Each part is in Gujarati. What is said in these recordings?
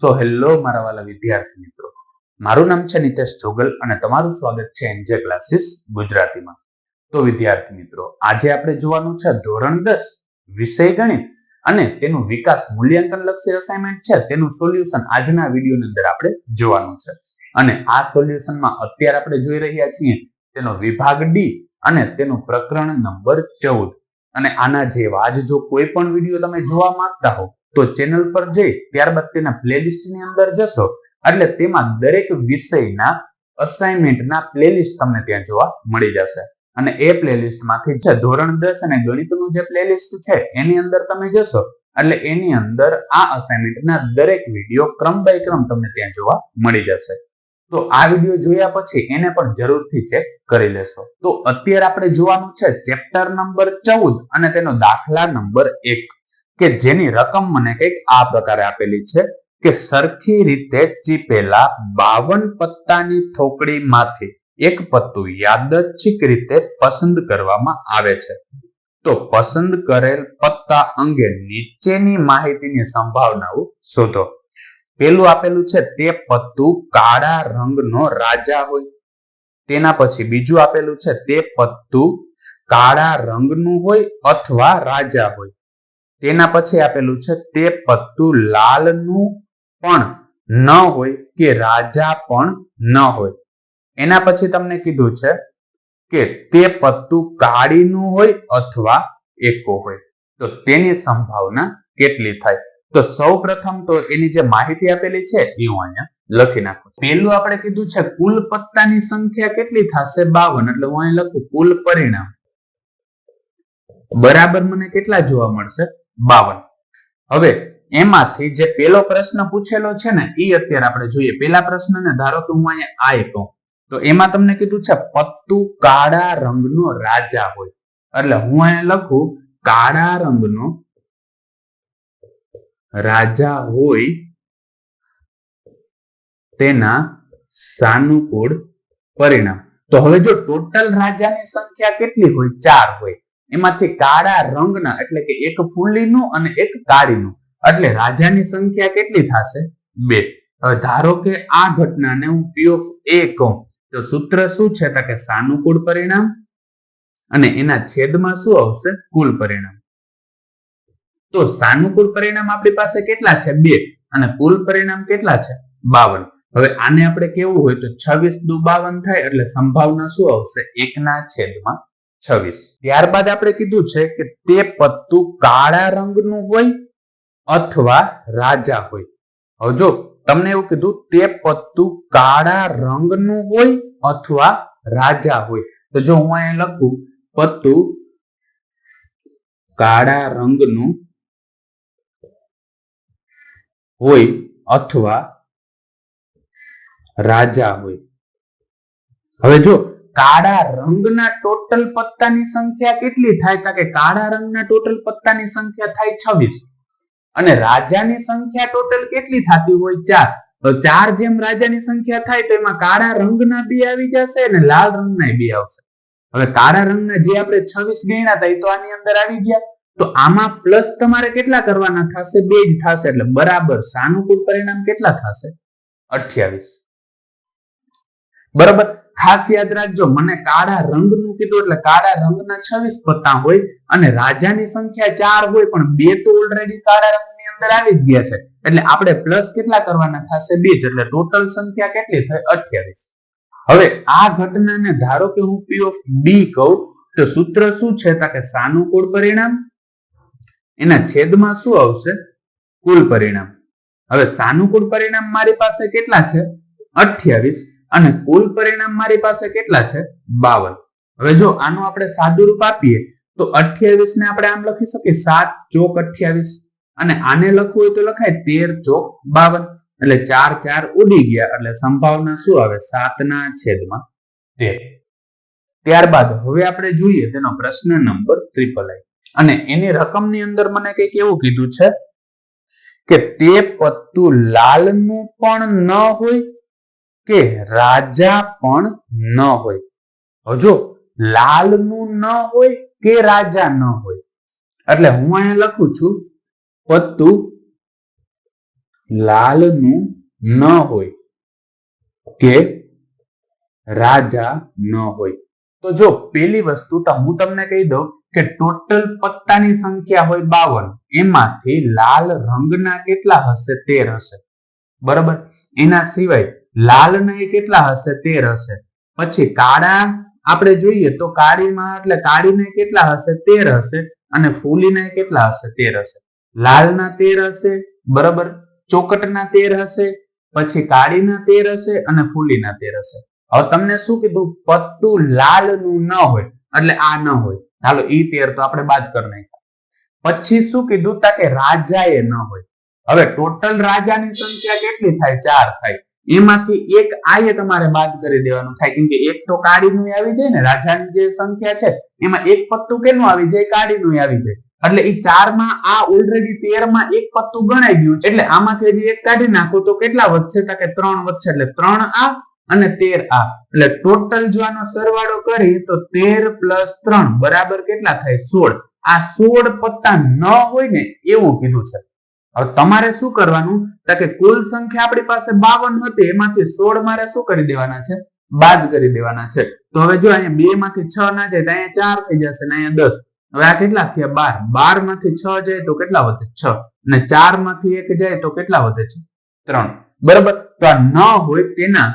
સો હેલો મારા વાલા વિદ્યાર્થી મિત્રો. મારું નામ છે નિતેશ જોગલ અને તમારું સ્વાગત છે એનજે ક્લાસીસ ગુજરાતીમાં. તો વિદ્યાર્થી મિત્રો, આજે આપણે જોવાનું છે ધોરણ દસ, વિષય ગણિત અને તેનું વિકાસ મૂલ્યાંકન લક્ષી અસાઇનમેન્ટ છે. તેનું સોલ્યુશન આજના વિડીયોની અંદર આપણે જોવાનું છે. અને આ સોલ્યુશનમાં અત્યારે આપણે જોઈ રહ્યા છીએ તેનો વિભાગ ડી અને તેનું પ્રકરણ નંબર ચૌદ. અને આના જેવા જ જો કોઈ પણ વીડિયો તમે જોવા માંગતા હો તો ચેનલ પર જઈ ત્યારબાદ તેના પ્લેલિસ્ટની અંદર જશો. એટલે તેમાં દરેક વિષયના અસાઇનમેન્ટના પ્લેલિસ્ટ તમને ત્યાં જોવા મળી જશે. અને એ પ્લેલિસ્ટમાંથી છે ધોરણ દસ અને ગણિતનું જે પ્લેલિસ્ટ છે, એની અંદર તમે જશો. એટલે એની અંદર આ અસાઇનમેન્ટના દરેક વીડિયો ક્રમ બાય ક્રમ તમને ત્યાં જોવા મળી જશે. તો આ વીડિયો જોયા પછી એને પણ જરૂરથી ચેક કરી લેશો. તો અત્યારે આપણે જોવાનું છે ચેપ્ટર નંબર ચૌદ અને તેનો દાખલા નંબર એક. કે જેની રકમ મને કંઈક આ પ્રકારે આપેલી છે કે સરખી રીતે ચીપેલા બાવન પત્તાની ઠોકડીમાંથી એક પત્તું યાદચ્છિક રીતે પસંદ કરવામાં આવે છે. તો પસંદ કરેલ પત્તા અંગે નીચેની માહિતીની સંભાવનાઓ શોધો. પેલું આપેલું છે તે પત્તું કાળા રંગનો રાજા હોય. તેના પછી બીજું આપેલું છે તે પત્તું કાળા રંગનું હોય અથવા રાજા હોય. તેના પછી આપેલું છે, તે પત્તું લાલનું પણ ન હોય કે રાજા પણ ન હોય. એના પછી તમને કીધું છે કે તે પત્તું કાળીનું હોય અથવા એકો હોય. તો તેની સંભાવના કેટલી થાય? તો સૌ પ્રથમ તો એની જે માહિતી આપેલી છે, એ હું અહીંયા લખી નાખું પેલું આપણે કીધું છે, કુલ પત્તાની સંખ્યા કેટલી થશે? બાવન. એટલે હું અહીં લખું, કુલ પરિણામ. બરાબર મને કેટલા જોવા મળશે? બાવન. હવે એમાંથી જે પેલો પ્રશ્ન પૂછેલો છે ને એ અત્યારે આપણે જોઈએ. પેલા પ્રશ્નને ધારો કે હું અહીંયા આય કહું, તો એમાં તમને કીધું છે, પત્તુ કાળા રંગનો રાજા હોય. એટલે હું અહીંયા લખું, કાળા રંગનો રાજા હોય તેના સાનુકૂળ પરિણામ. તો હવે જો ટોટલ રાજાની સંખ્યા કેટલી હોય? ચાર હોય. એમાંથી કાળા રંગના એટલે કે એક ફૂલીનું અને એક કાળીનું. એટલે રાજાની સંખ્યા કેટલી થશે? બે. ધારો કે આ ઘટનાને હું પી ઓફ એ કહું, તો સૂત્ર શું છે? તો કે સાનુકૂળ પરિણામ અને એના છેદમાં શું આવશે? કુલ પરિણામ. તો સાનુકૂળ પરિણામ આપણી પાસે કેટલા છે? બે. અને કુલ પરિણામ કેટલા છે? બાવન. હવે આને આપણે કેવું હોય તો છવ્વીસ દુ બાવન થાય એટલે સંભાવના શું આવશે? એકના છેદમાં છવ્વીસ. ત્યારબાદ આપણે કીધું છે કે તે પત્તું કાળા રંગનું હોય અથવા રાજા હોય. હવે જો તમને એવું કીધું તે પત્તું કાળા રંગનું હોય અથવા રાજા હોય, તો જો હું અહીંયા લખું, પત્તું કાળા રંગનું હોય અથવા રાજા હોય. હવે જો કાળા રંગના ટોટલ પત્તાની સંખ્યા કેટલી થાય? તો કે કાળા રંગના ટોટલ પત્તાની સંખ્યા થાય છવ્વીસ. અને રાજાની સંખ્યા ટોટલ કેટલી થતી હોય? ચાર. તો ચાર જેમ રાજાની સંખ્યા થાય, તો એમાં કાળા રંગના બે આવી જશે અને લાલ રંગના બે આવશે. હવે કાળા રંગના જે આપણે છવ્વીસ ગણ્યા હતા, એ તો આની અંદર આવી ગયા. તો આમાં પ્લસ તમારે કેટલા કરવાના થશે? બે જ થશે. એટલે બરાબર સાનુકૂળ પરિણામ કેટલા થશે? અઠ્યાવીસ. બરાબર? ખાસ યાદ રાખજો, મને કાળા રંગનું કીધું એટલે કાળા રંગના છવ્વીસ પત્તા હોય અને રાજાની સંખ્યા ચાર હોય, પણ બે તો ઓલરેડી કાળા રંગની અંદર આવી જ ગયા છે. એટલે આપણે પ્લસ કેટલા કરવાના થશે? બે જ. એટલે ટોટલ સંખ્યા કેટલી થાય અઠ્યાવીસ. હવે આ ઘટનાને ધારો કે હું પી ઓફ બી કહું, તો સૂત્ર શું છે? કે સાનુકૂળ પરિણામ. એના છેદમાં શું આવશે? કુલ પરિણામ. હવે સાનુકૂળ પરિણામ મારી પાસે કેટલા છે? અઠ્યાવીસ. અને કુલ પરિણામ મારી પાસે કેટલા છે? બાવન. હવે જો આનું આપણે સાદું રૂપ આપીએ, તો અઠ્યાવીસ ને આપણે આમ લખી શકીએ, સાત ચોક અઠ્યાવીસ. અને આને લખવું હોય તો લખાય તેર ચોક બાવન. એટલે ચાર ચાર ઉડી ગયા, એટલે સંભાવના શું આવે? સાતના છેદમાં તેર. ત્યારબાદ હવે આપણે જોઈએ તેનો પ્રશ્ન નંબર ત્રિપલ આઈ. અને એની રકમની અંદર મને કંઈક એવું કીધું છે કે તે પત્તું લાલનું પણ ન હોય કે રાજા પણ ન હોય. હજો લાલનું ન હોય કે રાજા ન હોય. એટલે હું અહીંયા લખું છું, પત્તું લાલનું ન હોય કે રાજા ન હોય. તો જો પેલી વસ્તુ તો હું તમને કહી દઉં કે ટોટલ પત્તાની સંખ્યા હોય બાવન, એમાંથી લાલ રંગના કેટલા હશે? તેર હશે. બરાબર? એના સિવાય લાલના એ કેટલા હશે? તેર હશે. પછી કાળા, આપણે જોઈએ તો કાળીમાં એટલે કાળીને કેટલા હશે? તેર હશે. અને ફૂલીને કેટલા હશે? તેર હશે. લાલના તેર હશે, બરાબર? ચોકટના તેર હશે, પછી કાળીના તેર હશે અને ફૂલીના તેર હશે. હવે તમને શું કીધું? પત્તું લાલનું ન હોય, એટલે આ ન હોય. હાલો, ઈ તેર તો આપણે બાદ કરી નાખ્યા. પછી શું કીધું? તા કે રાજાએ ન હોય. હવે ટોટલ રાજાની સંખ્યા કેટલી થાય? ચાર થાય. એમાંથી એક આયે તમારે બાદ કરી દેવાનું થાય. કેમ કે એક તો કાળીનું આવી જાય ને, રાજાની જે સંખ્યા છે, એમાં એક પત્તું કેનું આવી જાય? કાળીનું આવી જાય. એટલે એ ચારમાં આ ઓલરેડી તેરમાં એક પત્તું ગણાઈ ગયું એટલે આમાંથી એક કાઢી નાખો તો કેટલા વધશે? તો કે ત્રણ વધશે. એટલે ત્રણ આ અને તેર આ. એટલે ટોટલ જો આનો સરવાળો કરી તો તેર પ્લસ ત્રણ બરાબર કેટલા થાય? સોળ. આ સોળ પત્તા ન હોય ને, એવું કીધું છે. હવે તમારે શું કરવાનું? તો કે કુલ સંખ્યા આપણી પાસે બાવન હતી, એમાંથી સોળ મારે શું કરી દેવાના છે? બાદ કરી દેવાના છે. તો હવે જો અહીંયા બે માંથી છ ના જાય, તો અહીંયા ચાર થઈ જશે ને અહીંયા દસ. હવે આ કેટલા થયા? બાર. બારમાંથી છ જાય તો કેટલા વધે? છ. અને ચારમાંથી એક જાય તો કેટલા વધે છે? ત્રણ. બરાબર? તો આ ન હોય તેના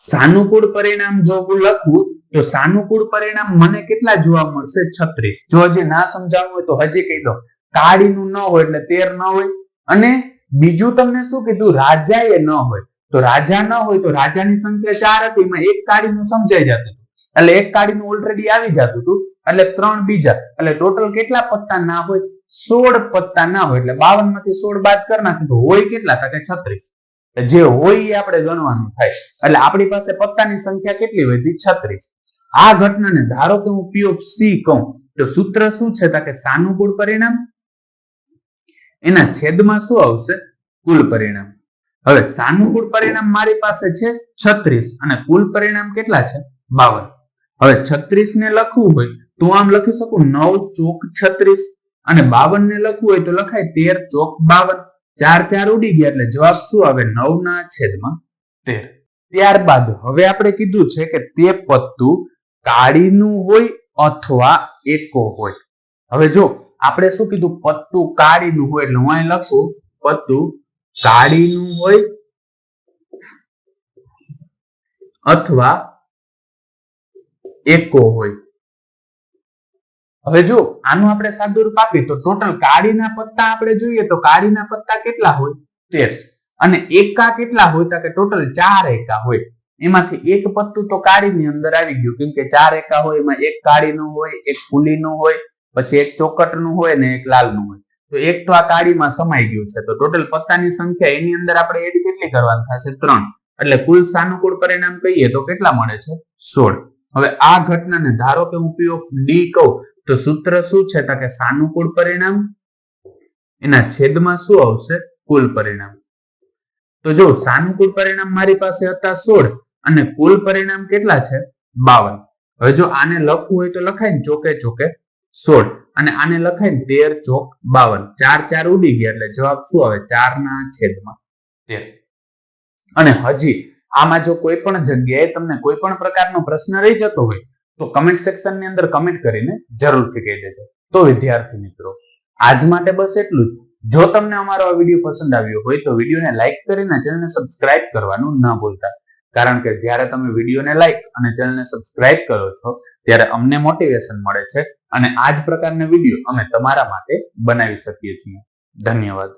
સાનુકૂળ પરિણામ જો હું લખું, તો સાનુકૂળ પરિણામ મને કેટલા જોવા મળશે? છત્રીસ. જો હજી ના સમજાવવું હોય તો હજી કહી દો કાળીનું ન હોય એટલે તેર ન હોય. અને બીજું તમને શું કીધું? રાજાએ ન હોય. તો રાજા ન હોય તો રાજાની સંખ્યા ચાર હતી. એમાં એક કાળીનું સમજાઈ જતું હતું. એટલે એક કાળીનું ઓલરેડી આવી જતું હતું. એટલે ત્રણ બીજા. એટલે ટોટલ કેટલા પત્તા ના હોય? સોળ પત્તા ના હોય. એટલે બાવનમાંથી સોળ બાદ કરી નાખે તો હોય કેટલા? થાય છત્રીસ. જે હોય એ આપણે ગણવાનું થાય. એટલે આપણી પાસે પત્તાની સંખ્યા કેટલી વધી છત્રીસ. આ ઘટનાને ધારો કે હું પી ઓફ સી કહું, તો સૂત્ર શું છે? કે સાનુકૂળ પરિણામ એના છેદમાં શું આવશે? કુલ પરિણામ. હવે સાનુકૂળ પરિણામ મારી પાસે છે છત્રીસ અને કુલ પરિણામ કેટલા છે? બાવન. હવે છત્રીસ ને લખવું હોય તો આમ લખી શકું નવ ચોક છત્રીસ અને બાવન ને લખવું હોય તો લખાય તેર ચોક બાવન. ચાર ચાર ઉડી ગયા એટલે જવાબ શું આવે? નવ ના છેદમાં તેર. ત્યારબાદ હવે આપણે કીધું છે કે તે પત્તું કાળીનું હોય અથવા એકો હોય. હવે જો આપણે શું કીધું? પત્તું કાળીનું હોય એટલે હું અહીં લખું, પત્તું કાળીનું હોય અથવા એકો હોય. હવે જો આનું આપણે સાદું રૂપ આપીએ તો ટોટલ કાળીના પત્તા આપણે જોઈએ તો કાળીના પત્તા કેટલા હોય? તેર. અને એકા કેટલા હોય? તો કે ટોટલ ચાર એકા હોય. એમાંથી એક પત્તું તો કાળીની અંદર આવી ગયું, કેમ કે ચાર એકા હોય, એમાં એક કાળીનું હોય, એક ફૂલીનું હોય. પછી એક ચોકટનું હોય ને એક લાલનું હોય. તો એક તો આ કાળીમાં સમાઈ ગયું છે. તો ટોટલ પત્તાની સંખ્યા એની અંદર આપણે એડ કેટલી કરવાની થશે? ત્રણ. એટલે કુલ સાનુકૂળ પરિણામ કહીએ તો કેટલા મળે છે? સોળ. હવે આ ઘટનાને ધારો કે હું પી ઓફ ડી કહું, તો સૂત્ર શું છે? તો કે સાનુકૂળ પરિણામ. એના છેદમાં શું આવશે? કુલ પરિણામ. તો જો સાનુકૂળ પરિણામ મારી પાસે હતા સોળ અને કુલ પરિણામ કેટલા છે? બાવન. હવે જો આને લખવું હોય તો લખાય ને ચોકે ચોકે સોળ. અને આને લખાય તેર ચોક બાવન. ચાર ચાર ઉડી ગયા એટલે જવાબ શું આવે? ચાર ના છેદમાં તેર. અને હજી આમાં જો કોઈ પણ જગ્યાએ તમને કોઈ પણ પ્રકારનો પ્રશ્ન રહી જતો હોય, તો કમેન્ટ સેક્શનની અંદર કમેન્ટ કરીને જરૂરથી કહી દેજો. તો વિદ્યાર્થી મિત્રો, આજ માટે બસ એટલું જ. જો તમને અમારો આ વીડિયો પસંદ આવ્યો હોય, તો વિડીયોને લાઈક કરીને ચેનલને સબસ્ક્રાઇબ કરવાનું ન ભૂલતા. કારણ કે જ્યારે તમે વિડીયોને લાઈક અને ચેનલને સબસ્ક્રાઇબ કરો છો, ત્યારે અમને મોટિવેશન મળે છે અને આ જ પ્રકારના વીડિયો અમે તમારા માટે બનાવી શકીએ છીએ. ધન્યવાદ.